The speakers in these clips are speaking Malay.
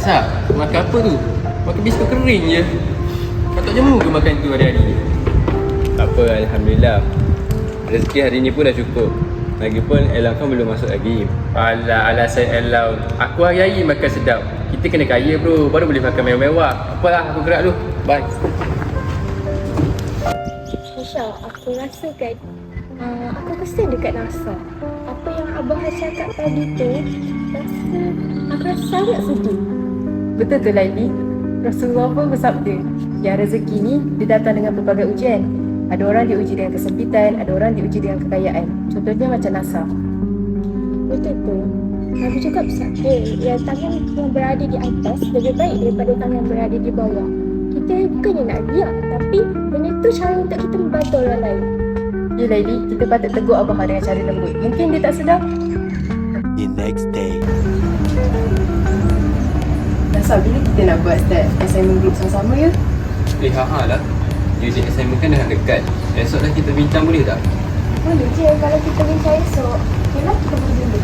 Asap, makan apa tu? Makan biskut kering je. Kau tak jemu ke makan tu hari-hari? Tak apa, Alhamdulillah. Rezeki hari ni pun dah cukup. Lagipun Elam kan belum masuk lagi. Alah, alasan Elau. Aku hari-hari makan sedap. Kita kena kaya bro, baru boleh makan mewah-mewah. Apalah, aku gerak dulu. Bye. Aisyah, aku rasa kan uh, aku kesian dekat NASA. Apa yang Abah cakap tadi tu, rasa aku rasa sangat sedih. Betul tu Laili. Rasulullah pun bersabda, yang rezeki ni dia datang dengan berbagai ujian. Ada orang diuji dengan kesempitan, ada orang diuji dengan kekayaan. Contohnya macam Nasa. Betul tu. Nabi juga bersabda yang tangan yang berada di atas lebih baik daripada tangan yang berada di bawah. Kita bukannya nak riak tapi benda tu cara untuk kita membantu orang lain. Ya Laili, kita patut tegur Abah dengan cara lembut. Mungkin dia tak sedar. The next day. Nasa, bila kita nak buat start assignment group sama-sama ya? Eh, ha lah. Ujian assignment kan dah dekat. Esok dah kita bincang boleh tak? Boleh je kalau kita bincang esok. Yalah kita pergi dulu.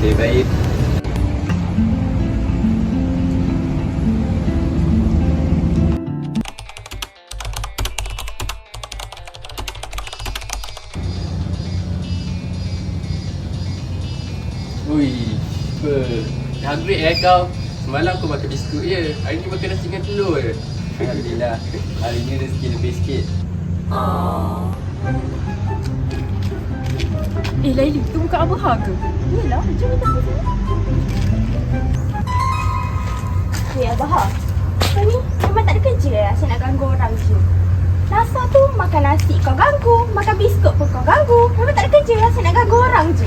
Okay, baik. Ui, apa? Hungry eh kau? Semalam aku makan biskut je. Hari ni makan nasi dengan telur je. Alhamdulillah. Hari ni rezeki lebih sikit. Eh Laili, tu bukan Abah ke? Yelah, macam mana tahu saya? Hei Abah, kau ni memang tak ada kerja lah asyik nak ganggu orang je. Nasa tu makan nasi kau ganggu, makan biskut pun kau ganggu. Memang tak ada kerja lah asyik nak ganggu orang je.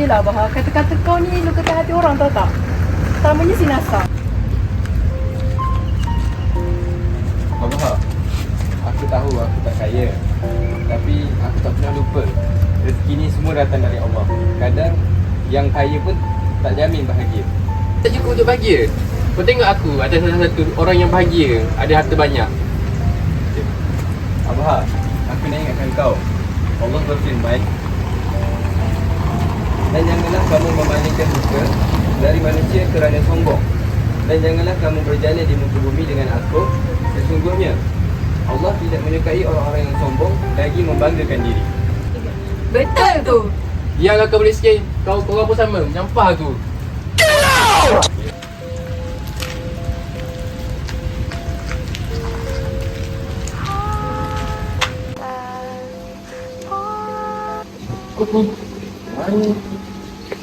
Yelah Abah, kata-kata kau ni lukakan hati orang tahu tak? Terutamanya si Nasa. Abah, aku tahu aku tak kaya. Tapi aku tak pernah lupa. Rezeki ni semua datang dari Allah. Kadang yang kaya pun tak jamin bahagia. Tak cukup untuk bahagia. Kau tengok aku ada salah satu orang yang bahagia, ada harta banyak. Abah, aku nak ingatkan kau. Allah berfirman, dan janganlah kamu memalingkan muka dari manusia kerana sombong. Dan janganlah kamu berjalan di muka bumi dengan aku. Sesungguhnya, Allah tidak menyukai orang-orang yang sombong lagi membanggakan diri. Betul tu. Yang kau boleh sikit, kau kau pun sama, menyampah aku.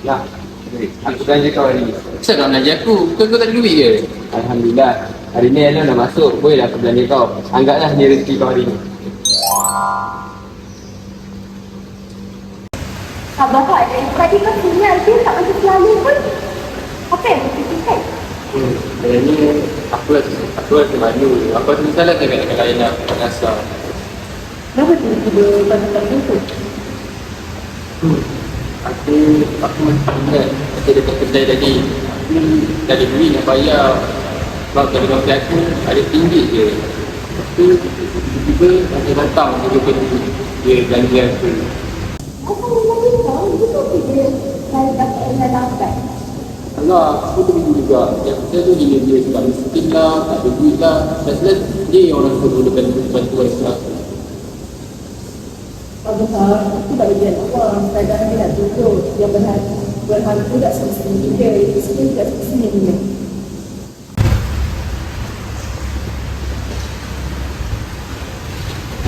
Nah, aku belanja kau hari ni. Kenapa nak belanja aku? Bukan kau tak ada duit ke? Alhamdulillah. Hari ni Elon dah masuk. Bolehlah aku belanja kau. Anggaplah ni rezeki kau hari ni. Abah ada tadi kau sinyal je tak macam selalu pun. Apa yang kau fikirkan? Hmm, hari ni aku rasa aku rasa malu. Aku rasa salah sangat dengan lain nak rasa. Kenapa tiba-tiba pada tak tu? Hmm. Aku aku ingat kita dekat kedai tadi. Aku dah ada duit nak bayar. Sebab kalau dengan pihak aku ada tinggi je. Lepas tu tiba-tiba ada datang dia jumpa dia aku. Apa yang tahu? Dia dari dapat yang dapat? Alah, aku tu bingung juga. Yang kita tu dia dia sebab miskin lah, tak ada duit lah. Dan dia yang orang suruh depan bantuan Islam. Abah, aku tak boleh Allah. Kadang dia nak tunjuk yang berhati. Berhati tu tak semestinya dia. Dia semestinya tak semestinya dia.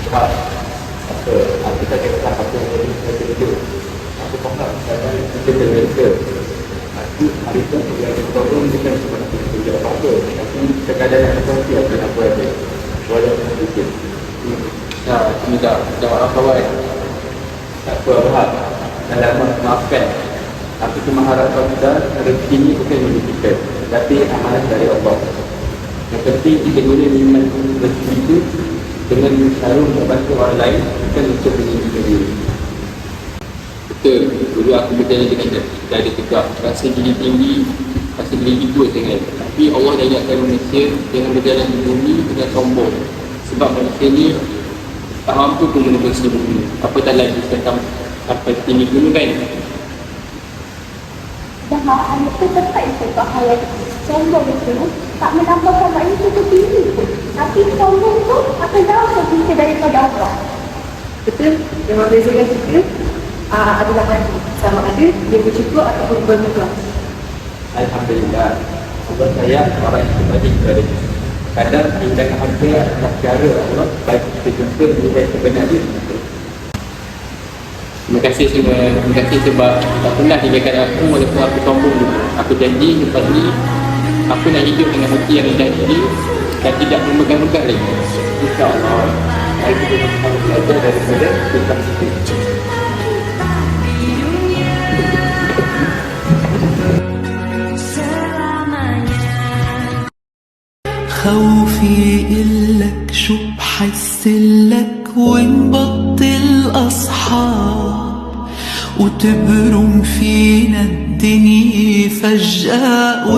Sebab apa, aku tak cakap apa yang tadi kita kerja. Aku faham kadang kita terbiasa. Aku hari tu aku berada problem bukan sebab aku kerja apa-apa. Tapi terkadang aku hati apa yang aku ada. Walaupun sedikit. Hmm. Dah, ini dah, dah maaf kawan. Tak apa, Abah. Dah lama maafkan. Aku cuma harap sedar rezeki ni bukan milik kita. Tapi amanah dari Allah. Yang penting kita guna nikmat rezeki itu dengan cara membantu orang lain bukan untuk diri kita sendiri. Betul, dulu aku berjalan dengan dada tegak, rasa diri tinggi, rasa diri hidup sangat. Tapi Allah dah ingatkan manusia dengan berjalan di bumi dengan sombong. Sebab manusia ni tak mampu pun menembus di bumi. Apatah lagi tentang sampai tinggi gunung kan? Dah ada tu yang kau hayat. sombong itu tak menambahkan manusia ke diri tapi sombong tu akan jauhkan kita daripada Allah Betul? Yang membezakan kita uh, adalah hati. Sama ada dia bercukup ataupun bermuka. Alhamdulillah Allah sayang orang yang berbagi kepada kita Kadang tindakan hati adalah cara Allah Bagi kita jumpa nilai sebenarnya Terima kasih semua. Terima kasih sebab tak pernah tinggalkan aku walaupun aku sombong dulu. Aku janji lepas ni aku nak hidup dengan hati yang rendah diri dan tidak memegang-megang lagi. InsyaAllah Mari kita sama belajar daripada kita خوفي إلك شو بحسلك ونبطل أصحاب وتبرم فينا الدنيا فجأة